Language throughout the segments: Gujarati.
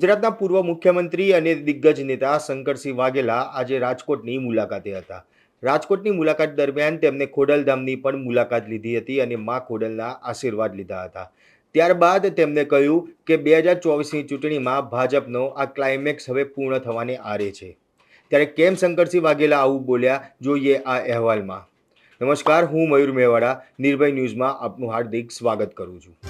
ગુજરાતના પૂર્વ મુખ્યમંત્રી અને દિગ્ગજ નેતા શંકરસિંહ વાઘેલા આજે રાજકોટની મુલાકાતે હતા. રાજકોટની મુલાકાત દરમિયાન તેમને ખોડલધામની પણ મુલાકાત લીધી હતી અને મા ખોડલના આશીર્વાદ લીધા હતા. ત્યારબાદ તેમણે કહ્યું કે બે હજાર ચોવીસની ચૂંટણીમાં ભાજપનો આ ક્લાઇમેક્સ હવે પૂર્ણ થવાને આરે છે. ત્યારે કેમ શંકરસિંહ વાઘેલા આવું બોલ્યા જોઈએ આ અહેવાલમાં. નમસ્કાર, હું મયુર મેવાડા, નિર્ભય ન્યૂઝમાં આપનું હાર્દિક સ્વાગત કરું છું.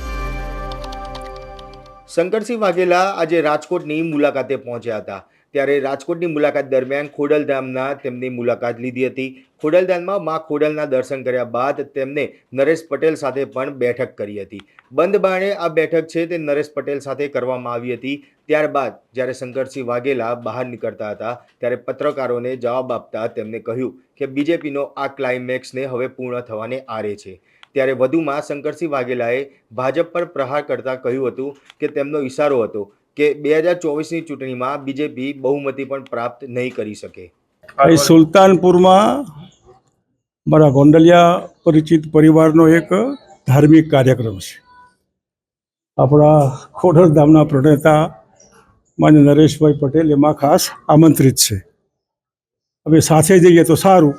શંકરસિંહ વાઘેલા આજે રાજકોટની મુલાકાતે પહોંચ્યા હતા. ત્યારે રાજકોટની મુલાકાત દરમિયાન ખોડલધામના તેમની મુલાકાત લીધી હતી. ખોડલધામમાં મા ખોડલના દર્શન કર્યા બાદ તેમને નરેશ પટેલ સાથે પણ બેઠક કરી હતી. બંધ બાણે આ બેઠક છે તે નરેશ પટેલ સાથે કરવામાં આવી હતી. ત્યારબાદ જ્યારે શંકરસિંહ વાઘેલા બહાર નીકળતા હતા, ત્યારે પત્રકારોને જવાબ આપતા તેમણે કહ્યું કે, બીજેપીનો આ ક્લાઇમેક્સને હવે પૂર્ણ થવાને આરે છે. ત્યારે વધુમાં શંકરસિંહ વાઘેલાએ ભાજપ પર પ્રહાર કરતા કહ્યું હતું કે તેમનો ઇશારો હતો કે બે હજાર ચોવીસની ચૂંટણીમાં બીજેપી બહુમતી પણ પ્રાપ્ત નહીં કરી શકે. સુલતાનપુરમાં મારા ગોંડલિયા પરિચિત પરિવારનો એક ધાર્મિક કાર્યક્રમ છે. આપણા ખોડલધામના પ્રણેતા માન્ય નરેશભાઈ પટેલ એમાં ખાસ આમંત્રિત છે. હવે સાથે જઈએ તો સારું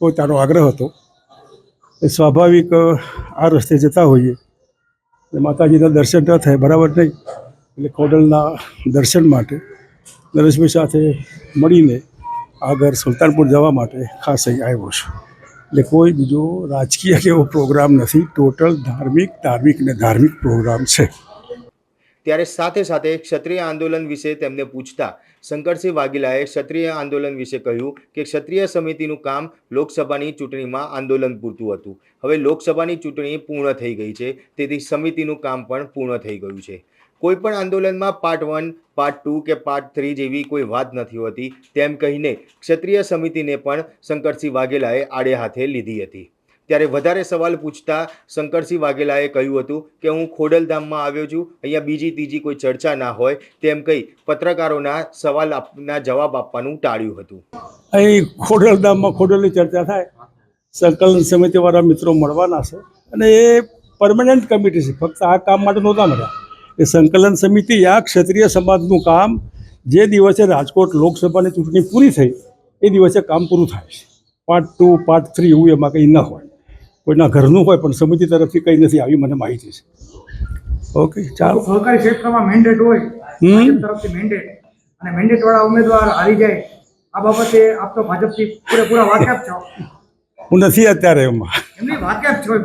પોતાનો આગ્રહ હતો. સ્વાભાવિક આ રસ્તે જતા હોઈએ. એટલે માતાજીના દર્શન ન થાય, બરાબર નહીં. એટલે ખોડલના દર્શન માટે નરેશભાઈ સાથે મળીને આગળ સુલતાનપુર જવા માટે ખાસ અહીં આવ્યો છું. એટલે કોઈ બીજો રાજકીય કે એવો પ્રોગ્રામ નથી. ટોટલ ધાર્મિક ધાર્મિક ને ધાર્મિક પ્રોગ્રામ છે. ત્યારે સાથે સાથે ક્ષત્રિય આંદોલન વિશે તેમને પૂછતા શંકરસિંહ વાઘેલાએ ક્ષત્રિય આંદોલન વિશે કહ્યું કે ક્ષત્રિય સમિતિનું કામ લોકસભાની ચૂંટણીમાં આંદોલન પૂરતું હતું. હવે લોકસભાની ચૂંટણી પૂર્ણ થઈ ગઈ છે, તેથી સમિતિનું કામ પણ પૂર્ણ થઈ ગયું છે. કોઈપણ આંદોલનમાં પાર્ટ વન પાર્ટ ટુ કે પાર્ટ થ્રી જેવી કોઈ વાત નથી હોતી, તેમ કહીને ક્ષત્રિય સમિતિને પણ શંકરસિંહ વાઘેલાએ આડે હાથે લીધી હતી. ત્યારે વધારે સવાલ પૂછતા શંકરસિંહ વાઘેલાએ કહ્યું હતું કે, હું ખોડલધામમાં આવ્યો છું. અહીંયા બીજી ત્રીજી કોઈ ચર્ચા ના હોય. તેમ કહી પત્રકારોના સવાલ આપના જવાબ આપવાનું ટાળ્યું હતું. અહીં ખોડલધામમાં ખોડલની ચર્ચા થાય. સંકલન સમિતિવાળા મિત્રો મળવાના છે. અને એ પરમનન્ટ કમિટી છે. ફક્ત આ કામ માટે નહોતા મળ્યા. એ સંકલન સમિતિ આ ક્ષત્રિય સમાજનું કામ જે દિવસે રાજકોટ લોકસભાની ચૂંટણી પૂરી થઈ, એ દિવસે કામ પૂરું થાય છે. પાર્ટ ટુ પાર્ટ થ્રી એવું એમાં કંઈ ન હોય. કોઈના ઘરનું હોય પણ સમિતિ તરફથી કંઈ નથી આવી મને માહિતી છે. ઓકે ચાલો. સહકારી ક્ષેત્રમાં મેન્ડેટ હોય તરફથી મેન્ડેટ અને મેન્ડેટવાળા ઉમેદવાર હારી જાય આ બાબતે આપ તો ભાજપથી પૂરેપૂરા વાકેફ છો. હું નથી અત્યારે એમાં. એમની વાકેફ છો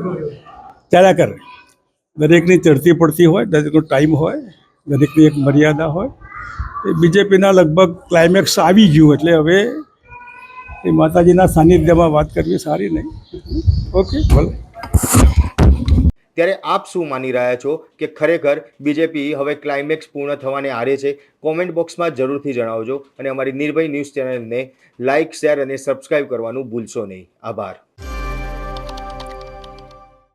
ત્યારે. કરે. દરેકની ચડતી પડતી હોય દરેકનો ટાઈમ હોય દરેકની એક મર્યાદા હોય. એ બીજેપીના લગભગ ક્લાઇમેક્સ આવી ગયું એટલે હવે એ માતાજીના સાનિધ્યમાં વાત કરવી સારી નહીં. ઓકે, ભલે. ત્યારે આપ શું માની રહ્યા છો કે ખરેખર બીજેપી હવે ક્લાઇમેક્સ પૂર્ણ થવાને આરે છે? કોમેન્ટ બોક્સમાં જરૂરથી જણાવજો અને અમારી નિર્ભય ન્યૂઝ ચેનલને લાઇક શેર અને સબસ્ક્રાઇબ કરવાનું ભૂલશો નહીં. આભાર.